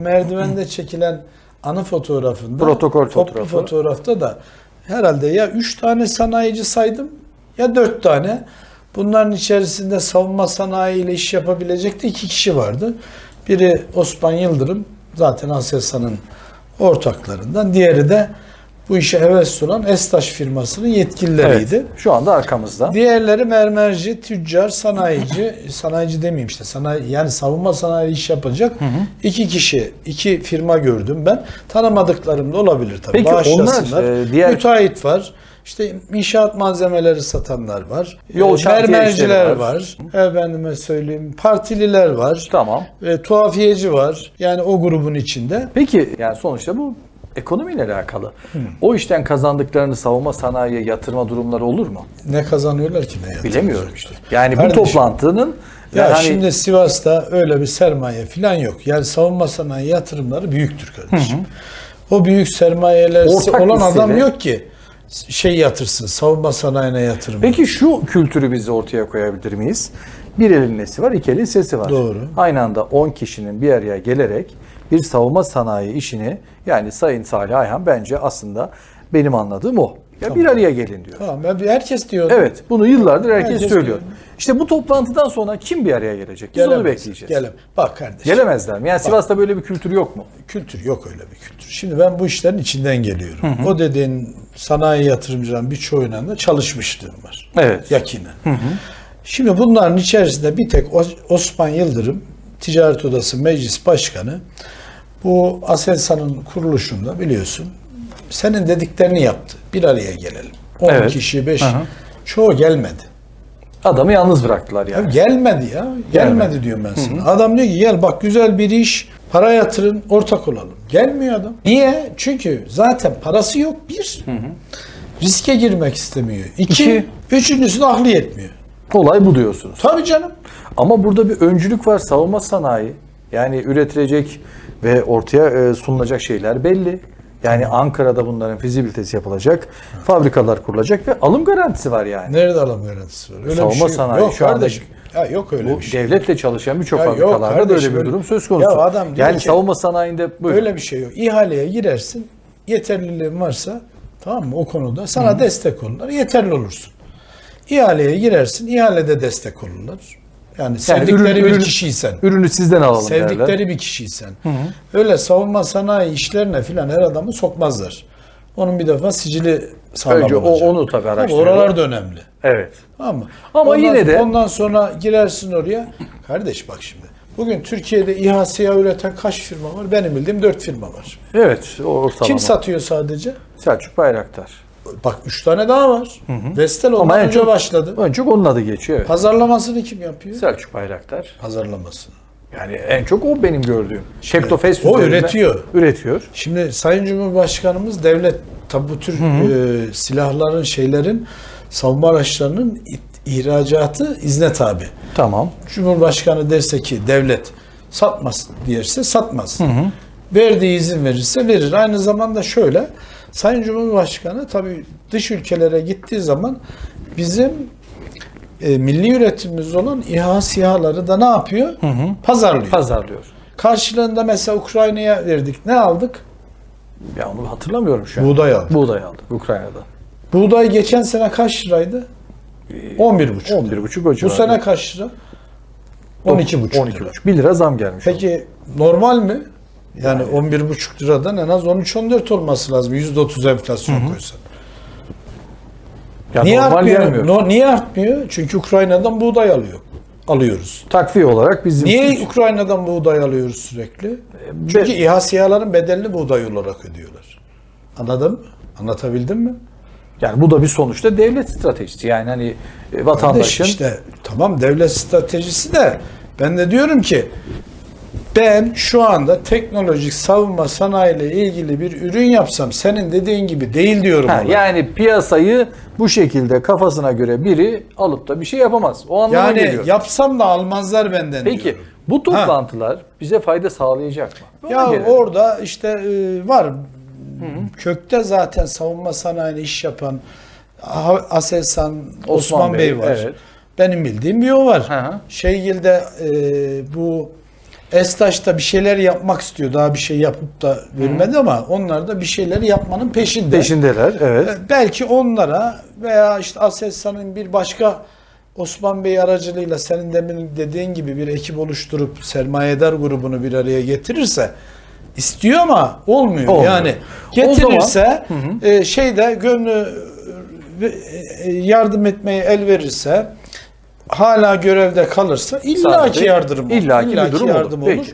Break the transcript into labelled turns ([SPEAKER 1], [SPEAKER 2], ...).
[SPEAKER 1] Merdivende çekilen anı fotoğrafında,
[SPEAKER 2] Protokol
[SPEAKER 1] toplu
[SPEAKER 2] fotoğrafı.
[SPEAKER 1] fotoğrafta da herhalde ya 3 tane sanayici saydım ya 4 tane. Bunların içerisinde savunma sanayi ile iş yapabilecek de iki kişi vardı. Biri Osman Yıldırım, zaten Aselsan'ın ortaklarından. Diğeri de bu işe hevesli olan Estaş firmasının yetkilileriydi.
[SPEAKER 2] Evet, şu anda arkamızda.
[SPEAKER 1] Diğerleri mermerci, tüccar, sanayici, sanayici demeyeyim işte, sanayi, yani savunma sanayi iş yapacak iki kişi, iki firma gördüm ben. Tanımadıklarım da olabilir tabii.
[SPEAKER 2] Peki onlar, e, diğer-
[SPEAKER 1] Müteahhit var. İşte inşaat malzemeleri satanlar var.
[SPEAKER 2] Yol
[SPEAKER 1] E, mermerciler
[SPEAKER 2] işleri
[SPEAKER 1] var. Efendime söyleyeyim partililer var.
[SPEAKER 2] Tamam.
[SPEAKER 1] E, tuhafiyeci var. Yani o grubun içinde.
[SPEAKER 2] Peki yani sonuçta bu ekonomiyle alakalı. O işten kazandıklarını savunma sanayiye yatırma durumları olur mu?
[SPEAKER 1] Ne kazanıyorlar ki ne yapıyorlar?
[SPEAKER 2] Bilemiyorum işte. Yani bu
[SPEAKER 1] Kardeşim,
[SPEAKER 2] toplantının
[SPEAKER 1] Ya
[SPEAKER 2] yani hani-
[SPEAKER 1] şimdi Sivas'ta öyle bir sermaye falan yok. Yani savunma sanayi yatırımları büyüktür kardeşim. O büyük sermayeler
[SPEAKER 2] Ortak
[SPEAKER 1] olan adam
[SPEAKER 2] hisseyle-
[SPEAKER 1] yok ki şey yatırsın, savunma sanayine yatırım.
[SPEAKER 2] Peki şu kültürü biz ortaya koyabilir miyiz? Bir elin nesi var, iki elin sesi var.
[SPEAKER 1] Doğru.
[SPEAKER 2] Aynı anda 10 kişinin bir araya gelerek bir savunma sanayi işini yani Sayın Salih Ayhan bence aslında benim anladığım o. Ya bir araya gelin diyor.
[SPEAKER 1] Tamam, ben herkes diyor.
[SPEAKER 2] Evet, bunu yıllardır herkes,
[SPEAKER 1] Herkes
[SPEAKER 2] söylüyor.
[SPEAKER 1] diyor.
[SPEAKER 2] İşte bu toplantıdan sonra kim bir araya gelecek? Biz onu bekleyeceğiz.
[SPEAKER 1] Gelem. Bak kardeşim.
[SPEAKER 2] Gelemezler mi? Yani Sivas'ta böyle bir kültür yok mu?
[SPEAKER 1] Kültür yok öyle bir kültür. Şimdi ben bu işlerin içinden geliyorum. O dediğin sanayi yatırımcıların birçoğuyla da çalışmışlığım var.
[SPEAKER 2] Evet.
[SPEAKER 1] Yakinen. Şimdi bunların içerisinde bir tek Os- Osman Yıldırım, Ticaret Odası Meclis Başkanı, bu Aselsan'ın kuruluşunda biliyorsun, senin dediklerini yaptı. Bir araya gelelim. 10
[SPEAKER 2] Evet.
[SPEAKER 1] kişi, 5
[SPEAKER 2] Hı hı.
[SPEAKER 1] çoğu gelmedi.
[SPEAKER 2] Adamı yalnız bıraktılar
[SPEAKER 1] Ya
[SPEAKER 2] yani.
[SPEAKER 1] gelmedi ya. Gelmedi diyorum ben sana. Adam diyor ki gel bak güzel bir iş, para yatırın, ortak olalım. Gelmiyor adam. Niye? Çünkü zaten parası yok bir. Riske girmek istemiyor. İki,
[SPEAKER 2] İki.
[SPEAKER 1] üçüncüsü de aklı yetmiyor.
[SPEAKER 2] Olay bu diyorsunuz.
[SPEAKER 1] Tabii canım.
[SPEAKER 2] Ama burada bir öncülük var savunma sanayi. Yani üretilecek ve ortaya e, sunulacak şeyler belli. Yani Ankara'da bunların fizibilitesi yapılacak, fabrikalar kurulacak ve alım garantisi var yani.
[SPEAKER 1] Nerede alım garantisi var? Öyle
[SPEAKER 2] Savunma
[SPEAKER 1] bir şey yok.
[SPEAKER 2] sanayi
[SPEAKER 1] yok
[SPEAKER 2] şu anda-.
[SPEAKER 1] Ya yok öyle
[SPEAKER 2] Bu
[SPEAKER 1] bir şey.
[SPEAKER 2] devletle çalışan birçok fabrikalarda
[SPEAKER 1] kardeşim,
[SPEAKER 2] bir
[SPEAKER 1] öyle-
[SPEAKER 2] durum söz konusu.
[SPEAKER 1] Ya adam
[SPEAKER 2] yani
[SPEAKER 1] ki-
[SPEAKER 2] savunma sanayinde buyurun.
[SPEAKER 1] Öyle bir şey yok. İhaleye girersin. Yeterliliğin varsa tamam mı o konuda sana destek olurlar. Yeterli olursun. İhaleye girersin. ihalede destek olurlar. Yani sevdikleri
[SPEAKER 2] ürün-
[SPEAKER 1] bir
[SPEAKER 2] ürün-
[SPEAKER 1] kişiysen.
[SPEAKER 2] Ürünü sizden alalım derler.
[SPEAKER 1] Sevdikleri bir kişiysen. Öyle savunma sanayi işlerine filan her adamı sokmazlar. Onun bir defa sicili sağlam
[SPEAKER 2] Önce o-
[SPEAKER 1] olacak.
[SPEAKER 2] onu tabii araştırıyorlar.
[SPEAKER 1] Oralar da önemli.
[SPEAKER 2] Evet.
[SPEAKER 1] Tamam mı?
[SPEAKER 2] Ama
[SPEAKER 1] ondan,
[SPEAKER 2] yine de-
[SPEAKER 1] Ondan sonra girersin oraya. Kardeş bak şimdi. Bugün Türkiye'de İHA SİHA üreten kaç firma var? Benim bildiğim 4 firma var.
[SPEAKER 2] Evet. O ortalama.
[SPEAKER 1] Kim satıyor sadece?
[SPEAKER 2] Selçuk Bayraktar.
[SPEAKER 1] Bak 3 tane daha var. Vestel ondan
[SPEAKER 2] Ama en
[SPEAKER 1] önce
[SPEAKER 2] çok-
[SPEAKER 1] başladı.
[SPEAKER 2] En çok onun adı geçiyor. Evet.
[SPEAKER 1] Pazarlamasını kim yapıyor?
[SPEAKER 2] Selçuk Bayraktar.
[SPEAKER 1] Pazarlamasını.
[SPEAKER 2] Yani en çok o benim gördüğüm. Teknofest
[SPEAKER 1] o
[SPEAKER 2] üzerinde
[SPEAKER 1] üretiyor.
[SPEAKER 2] Üretiyor.
[SPEAKER 1] Şimdi Sayın Cumhurbaşkanımız devlet tabi bu tür e, silahların şeylerin savunma araçlarının it- ihracatı izne tabi.
[SPEAKER 2] Tamam.
[SPEAKER 1] Cumhurbaşkanı derse ki devlet satmaz diyerse satmaz. Verdiği izin verirse verir. Aynı zamanda şöyle Sayın Cumhurbaşkanı tabii dış ülkelere gittiği zaman bizim e, milli üretimimiz olan İHA SİHA'ları da ne yapıyor? Pazarlıyor.
[SPEAKER 2] Pazarlıyor.
[SPEAKER 1] Karşılığında mesela Ukrayna'ya verdik. Ne aldık?
[SPEAKER 2] Ya onu hatırlamıyorum şu an.
[SPEAKER 1] Buğday aldık.
[SPEAKER 2] Buğday aldık Ukrayna'da.
[SPEAKER 1] Buğday geçen sene kaç liraydı? 11,5.
[SPEAKER 2] 11,5 o
[SPEAKER 1] Bu
[SPEAKER 2] civarı.
[SPEAKER 1] sene kaç lira? 12,5 lira.
[SPEAKER 2] 12,5. 1 lira zam gelmiş.
[SPEAKER 1] Peki normal mi? Yani 11,5 liradan en az 13-14 olması lazım. %30 enflasyon koysan.
[SPEAKER 2] Ya
[SPEAKER 1] niye artmıyor?
[SPEAKER 2] gelmiyor.
[SPEAKER 1] No, niye artmıyor? Çünkü Ukrayna'dan buğday alıyor. Alıyoruz.
[SPEAKER 2] Takviye olarak bizim
[SPEAKER 1] Niye Ukrayna'dan buğday alıyoruz sürekli? Çünkü İHA SİHA'ların bedelini buğday olarak ödüyorlar. Anladın mı? Anlatabildim mi?
[SPEAKER 2] yani bu da bir sonuçta devlet stratejisi. Yani hani e,
[SPEAKER 1] Kardeş
[SPEAKER 2] vatandaşın
[SPEAKER 1] işte tamam devlet stratejisi de ben de diyorum ki ben şu anda teknolojik savunma sanayiyle ilgili bir ürün yapsam senin dediğin gibi değil diyorum
[SPEAKER 2] Ha,
[SPEAKER 1] ona.
[SPEAKER 2] yani piyasayı bu şekilde kafasına göre biri alıp da bir şey yapamaz. O anlama
[SPEAKER 1] Yani
[SPEAKER 2] geliyor.
[SPEAKER 1] yapsam da almazlar benden
[SPEAKER 2] Peki
[SPEAKER 1] diyorum.
[SPEAKER 2] bu toplantılar bize fayda sağlayacak mı? Ona
[SPEAKER 1] Ya
[SPEAKER 2] gelelim.
[SPEAKER 1] orada işte e, var kökte zaten savunma sanayine iş yapan Ha- Aselsan Osman,
[SPEAKER 2] Bey,
[SPEAKER 1] Bey, var.
[SPEAKER 2] evet.
[SPEAKER 1] Benim bildiğim bir o var.
[SPEAKER 2] Hı hı.
[SPEAKER 1] Şeygil'de e, bu Estaş da bir şeyler yapmak istiyor. Daha bir şey yapıp da vermedi ama onlar da bir şeyler yapmanın peşinde.
[SPEAKER 2] Peşindeler. Evet.
[SPEAKER 1] E, Belki onlara veya işte Aselsan'ın bir başka Osman Bey aracılığıyla senin demin dediğin gibi bir ekip oluşturup sermayedar grubunu bir araya getirirse istiyor ama olmuyor.
[SPEAKER 2] Olmuyor.
[SPEAKER 1] Yani
[SPEAKER 2] O
[SPEAKER 1] getirirse e, şeyde gönlü e, e, yardım etmeye el verirse hala görevde kalırsa illaki yardım olur.
[SPEAKER 2] illaki bir durum
[SPEAKER 1] olur.
[SPEAKER 2] Peki.